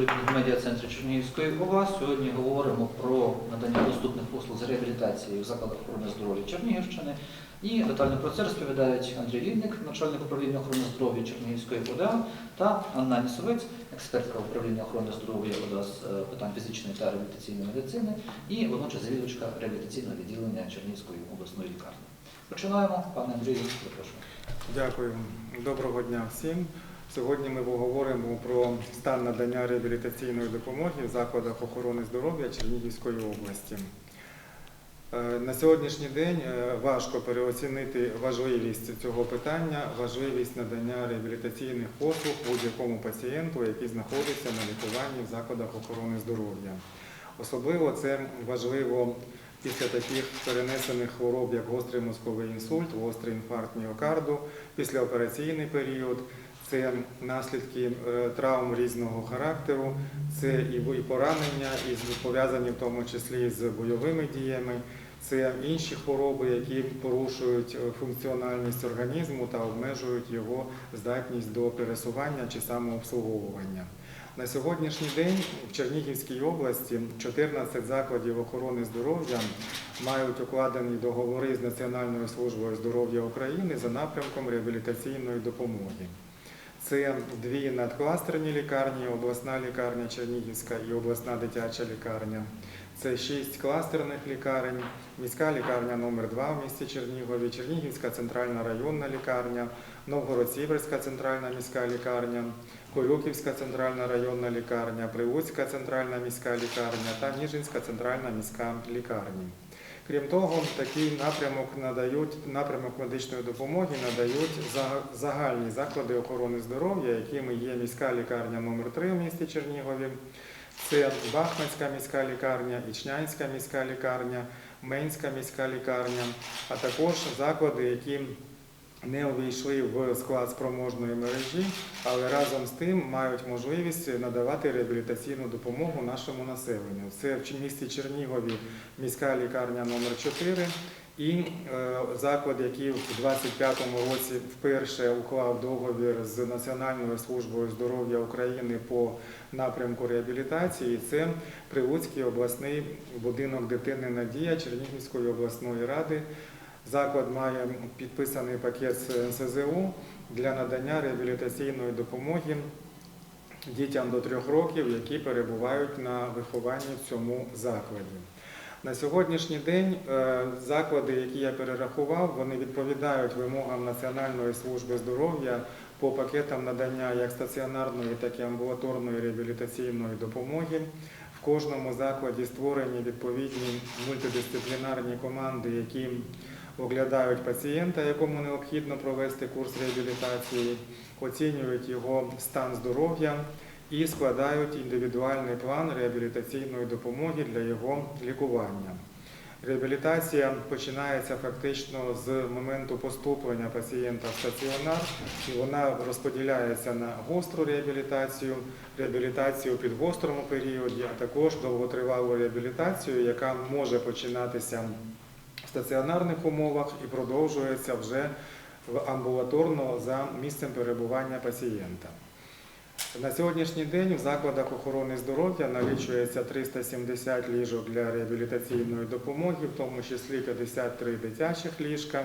Від медіа-центру Чернігівської ОВА сьогодні говоримо про надання доступних послуг з реабілітації в закладах охорони здоров'я Чернігівщини. І детально про це розповідають Андрій Лівник, начальник управління охорони здоров'я Чернігівської ОДА, та Анна Місовець, експертка управління охорони здоров'я ОДА з е, питань фізичної та реабілітаційної медицини, і водночас завідувачка реабілітаційного відділення Чернігівської обласної лікарні. Починаємо. Пане Андрію, прошу. Дякую. Доброго дня всім. Сьогодні ми поговоримо про стан надання реабілітаційної допомоги в закладах охорони здоров'я Чернігівської області. Е, На сьогоднішній день е, важко переоцінити важливість цього питання, важливість надання реабілітаційних послуг будь-якому пацієнту, який знаходиться на лікуванні в закладах охорони здоров'я. Особливо це важливо після таких перенесених хвороб, як гострий мозковий інсульт, гострий інфаркт міокарду, післяопераційний період. Це наслідки е, травм різного характеру, це і поранення, і пов'язані в тому числі з бойовими діями, це інші хвороби, які порушують е, функціональність організму та обмежують його здатність до пересування чи самообслуговування. На сьогоднішній день в Чернігівській області 14 закладів охорони здоров'я мають укладені договори з Національною службою здоров'я України за напрямком реабілітаційної допомоги. Це дві надкластерні лікарні, обласна лікарня Чернігівська і обласна дитяча лікарня. Це шість кластерних лікарень, міська лікарня номер 2 в місті Чернігові, Чернігівська центральна районна лікарня, Новгород-Сіверська центральна міська лікарня, Корюківська центральна районна лікарня, Привузька центральна міська лікарня та Ніжинська центральна міська лікарня. Крім того, такий напрямок надають напрямок медичної допомоги надають загальні заклади охорони здоров'я, якими є міська лікарня номер 3 в місті Чернігові. Це Бахманська міська лікарня, Ічнянська міська лікарня, Менська міська лікарня, а також заклади, які не увійшли в склад спроможної мережі, але разом з тим мають можливість надавати реабілітаційну допомогу нашому населенню. Це в місті Чернігові міська лікарня номер 4 і е, заклад, який в 25-му році вперше уклав договір з Національною службою здоров'я України по напрямку реабілітації. Це Прилуцький обласний будинок дитини Надія Чернігівської обласної ради. Заклад має підписаний пакет з НСЗУ для надання реабілітаційної допомоги дітям до трьох років, які перебувають на вихованні в цьому закладі. На сьогоднішній день е, заклади, які я перерахував, вони відповідають вимогам Національної служби здоров'я по пакетам надання як стаціонарної, так і амбулаторної реабілітаційної допомоги. В кожному закладі створені відповідні мультидисциплінарні команди, які оглядають пацієнта, якому необхідно провести курс реабілітації, оцінюють його стан здоров'я і складають індивідуальний план реабілітаційної допомоги для його лікування. Реабілітація починається фактично з моменту поступлення пацієнта в стаціонар, і вона розподіляється на гостру реабілітацію, реабілітацію під гострому періоді, а також довготривалу реабілітацію, яка може починатися стаціонарних умовах і продовжується вже амбулаторно за місцем перебування пацієнта. На сьогоднішній день в закладах охорони здоров'я налічується 370 ліжок для реабілітаційної допомоги, в тому числі 53 дитячих ліжка.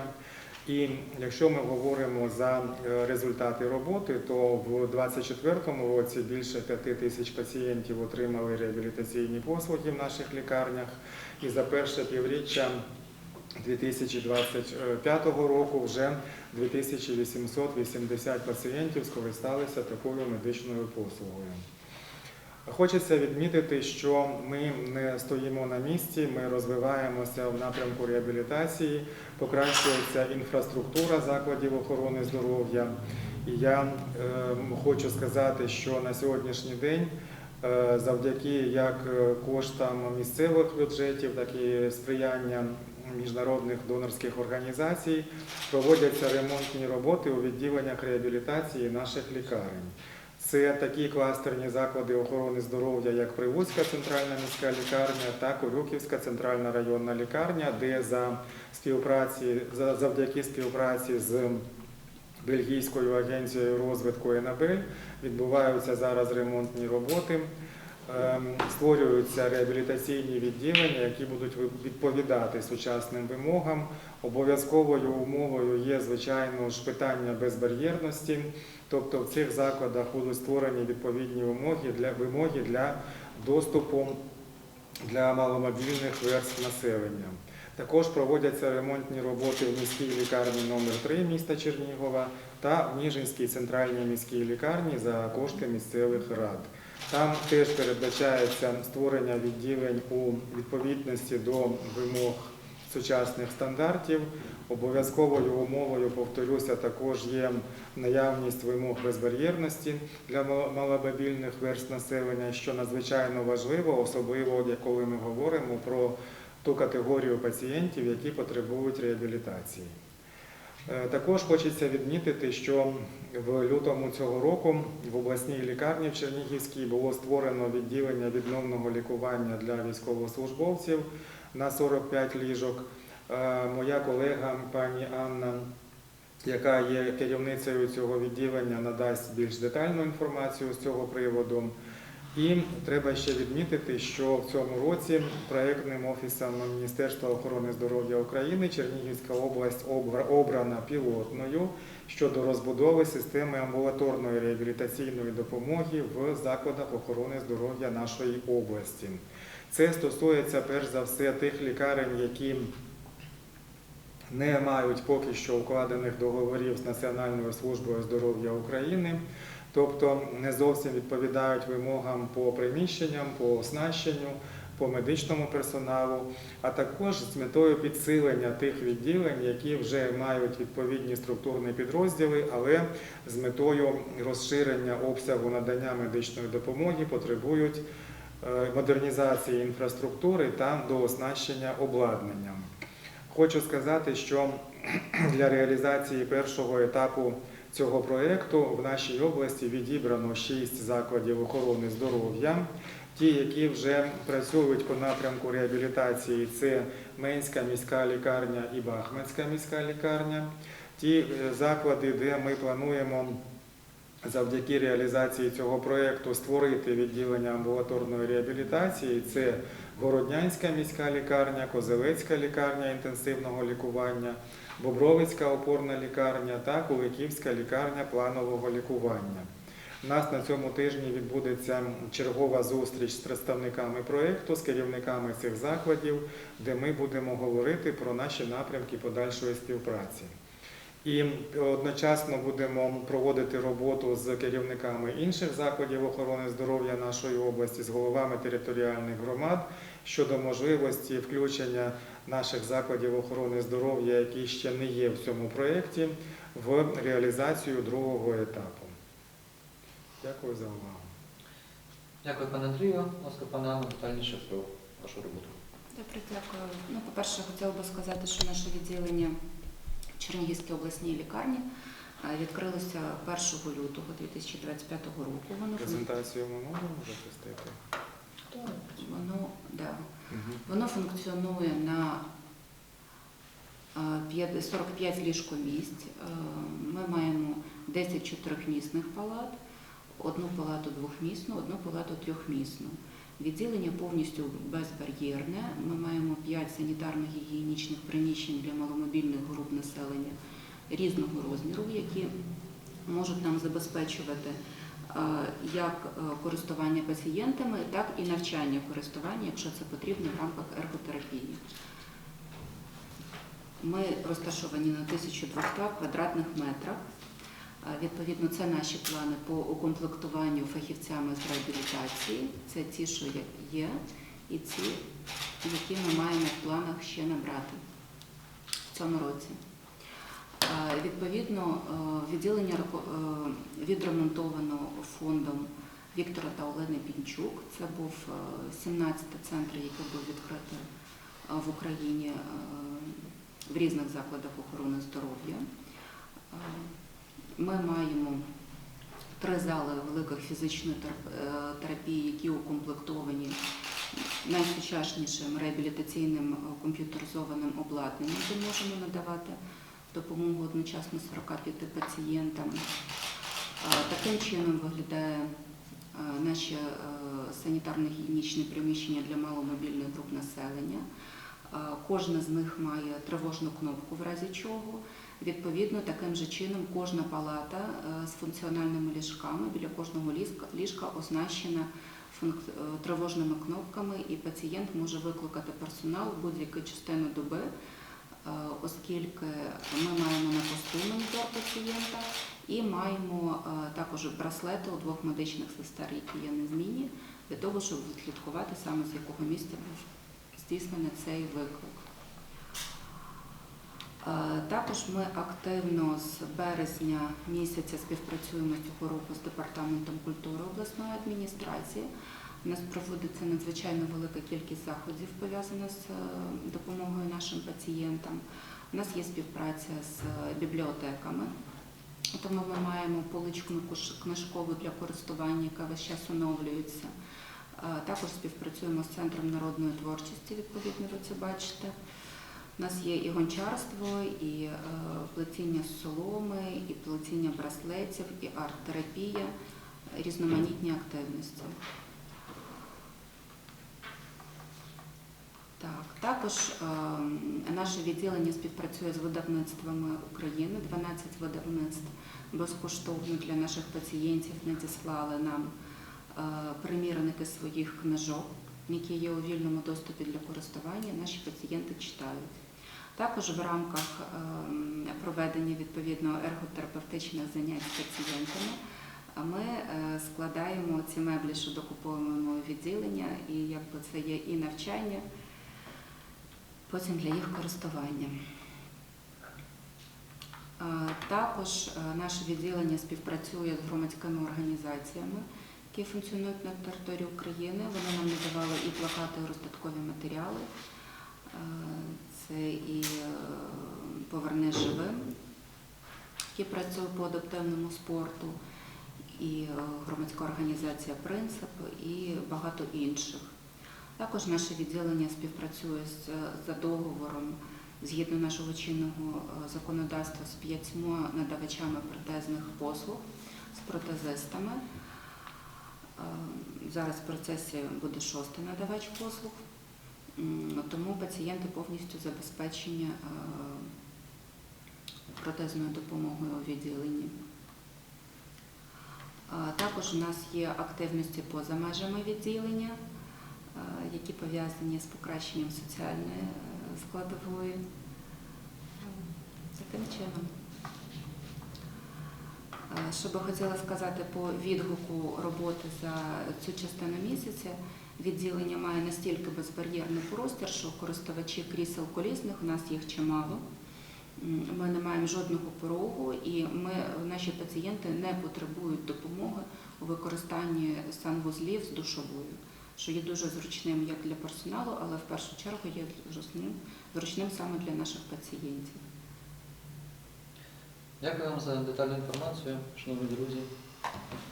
І якщо ми говоримо за е, результати роботи, то в 2024 році більше 5 тисяч пацієнтів отримали реабілітаційні послуги в наших лікарнях. І за перше півріччя 2025 року вже 2880 пацієнтів скористалися такою медичною послугою. Хочеться відмітити, що ми не стоїмо на місці, ми розвиваємося в напрямку реабілітації, покращується інфраструктура закладів охорони здоров'я. І я е, хочу сказати, що на сьогоднішній день е, завдяки як е, коштам місцевих бюджетів, так і сприяння міжнародних донорських організацій проводяться ремонтні роботи у відділеннях реабілітації наших лікарень. Це такі кластерні заклади охорони здоров'я, як Привузька центральна міська лікарня та Корюківська центральна районна лікарня, де за співпраці за- завдяки співпраці з Бельгійською агенцією розвитку ЕНАБЕЛь відбуваються зараз ремонтні роботи. Ем, створюються реабілітаційні відділення, які будуть відповідати сучасним вимогам. Обов'язковою умовою є, звичайно ж, питання безбар'єрності, тобто в цих закладах будуть створені відповідні вимоги для вимоги для доступу для маломобільних верств населення. Також проводяться ремонтні роботи в міській лікарні номер 3 міста Чернігова та в Ніжинській центральній міській лікарні за кошти місцевих рад. Там теж передбачається створення відділень у відповідності до вимог сучасних стандартів. Обов'язковою умовою, повторюся, також є наявність вимог безбар'єрності для мал- маломобільних верст населення, що надзвичайно важливо, особливо коли ми говоримо про ту категорію пацієнтів, які потребують реабілітації. Е, Також хочеться відмітити, що в лютому цього року в обласній лікарні в Чернігівській було створено відділення відновного лікування для військовослужбовців на 45 ліжок. Е, Моя колега пані Анна, яка є керівницею цього відділення, надасть більш детальну інформацію з цього приводу. І треба ще відмітити, що в цьому році проєктним офісом Міністерства охорони здоров'я України Чернігівська область обрана пілотною щодо розбудови системи амбулаторної реабілітаційної допомоги в закладах охорони здоров'я нашої області. Це стосується перш за все тих лікарень, які не мають поки що укладених договорів з Національною службою здоров'я України, тобто не зовсім відповідають вимогам по приміщенням, по оснащенню, по медичному персоналу, а також з метою підсилення тих відділень, які вже мають відповідні структурні підрозділи, але з метою розширення обсягу надання медичної допомоги потребують е, модернізації інфраструктури та дооснащення обладнанням. Хочу сказати, що для реалізації першого етапу цього проєкту в нашій області відібрано 6 закладів охорони здоров'я. Ті, які вже працюють по напрямку реабілітації, це Менська міська лікарня і Бахмацька міська лікарня. Ті е, заклади, де ми плануємо завдяки реалізації цього проєкту створити відділення амбулаторної реабілітації, це Городнянська міська лікарня, Козелецька лікарня інтенсивного лікування, Бобровицька опорна лікарня та Куликівська лікарня планового лікування. У нас на цьому тижні відбудеться чергова зустріч з представниками проєкту, з керівниками цих закладів, де ми будемо говорити про наші напрямки подальшої співпраці. І одночасно будемо проводити роботу з керівниками інших закладів охорони здоров'я нашої області, з головами територіальних громад щодо можливості включення наших закладів охорони здоров'я, які ще не є в цьому проєкті, в реалізацію другого етапу. Дякую за увагу. Дякую, пане Андрію. Ласка, пане Анна, детальніше про вашу роботу. Добре, дякую. Ну, по-перше, хотіла би сказати, що наше відділення Чернігівській обласній лікарні е, відкрилося 1 лютого 2025 року. Воно, Презентацію ми можемо запустити? воно, да, Мгм. воно функціонує на е, 45 ліжкомісць. Е, Ми маємо 10 чотирьохмісних палат, одну палату двохмісну, одну палату трьохмісну. Відділення повністю безбар'єрне. Ми маємо 5 санітарно-гігієнічних приміщень для маломобільних груп населення різного розміру, які можуть нам забезпечувати е, як е, користування пацієнтами, так і навчання користування, якщо це потрібно в рамках ерготерапії. Ми розташовані на 1200 квадратних метрах. Е, Відповідно, це наші плани по укомплектуванню фахівцями з реабілітації. Це ті, що є- і ці, які ми маємо в планах ще набрати в цьому році. Е, Відповідно, е, відділення е, відремонтовано фондом Віктора та Олени Пінчук. Це був 17-й центр, який був відкритий е, в Україні е, в різних закладах охорони здоров'я. Ми маємо три зали великих фізичної е, терапії, які укомплектовані найсучаснішим реабілітаційним е, комп'ютеризованим обладнанням, де можемо надавати допомогу одночасно 45 пацієнтам. Е, Таким чином виглядає е, наші е, санітарно-гігієнічне приміщення для маломобільних груп населення. Кожна з них має тривожну кнопку в разі чого. Відповідно, таким же чином кожна палата е, з функціональними ліжками біля кожного ліжка, оснащена е, тривожними кнопками, і пацієнт може викликати персонал будь-яку частину доби, е, оскільки ми маємо на посту монітор пацієнта і маємо також браслети у двох медичних сестер, які є незмінні, для того, щоб слідкувати саме з якого місця був здійснений цей виклик. Е, Також ми активно з березня місяця співпрацюємо цього року з департаментом культури обласної адміністрації. У нас проводиться надзвичайно велика кількість заходів пов'язана з е, допомогою нашим пацієнтам. У нас є співпраця з бібліотеками, тому ми маємо поличку книжкову для користування, яка весь час оновлюється. Е, Також співпрацюємо з центром народної творчості, відповідно, ви це бачите. У нас є і гончарство, і е, плетіння соломи, і плетіння браслетів, і арт-терапія, різноманітні активності. Так, також ем, наше відділення співпрацює з видавництвами України. 12 видавництв безкоштовно для наших пацієнтів надіслали нам е, примірники своїх книжок, які є у вільному доступі для користування. Наші пацієнти читають. Також в рамках ем, проведення відповідно ерготерапевтичних занять з пацієнтами ми е, складаємо ці меблі, що докуповуємо відділення, і якби це є і навчання, потім для їх користування. Е, Також е, наше відділення співпрацює з громадськими організаціями, які функціонують на території України. Вони нам надавали і плакати, і роздаткові матеріали. Е, Це і е, поверни живим, які працює по адаптивному спорту, і е, громадська організація Принцип, і багато інших. Також наше відділення співпрацює за договором згідно нашого чинного законодавства з п'ятьма надавачами протезних послуг, з протезистами. Зараз в процесі буде шостий надавач послуг, тому пацієнти повністю забезпечені е, протезною допомогою у відділенні. Е, Також у нас є активності поза межами відділення, е, які пов'язані з покращенням соціальної складової. Таким чином. Що би хотіла сказати по відгуку роботи за цю частину місяця, відділення має настільки безбар'єрний простір, що користувачі крісел колісних, у нас їх чимало. Ми не маємо жодного порогу, і ми, наші пацієнти не потребують допомоги у використанні санвузлів з душовою, що є дуже зручним як для персоналу, але в першу чергу є зручним, зручним саме для наших пацієнтів. Дякую вам за детальну інформацію, шановні друзі.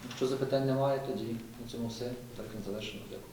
Якщо запитань немає, тоді на цьому все. Так і завершено. Дякую.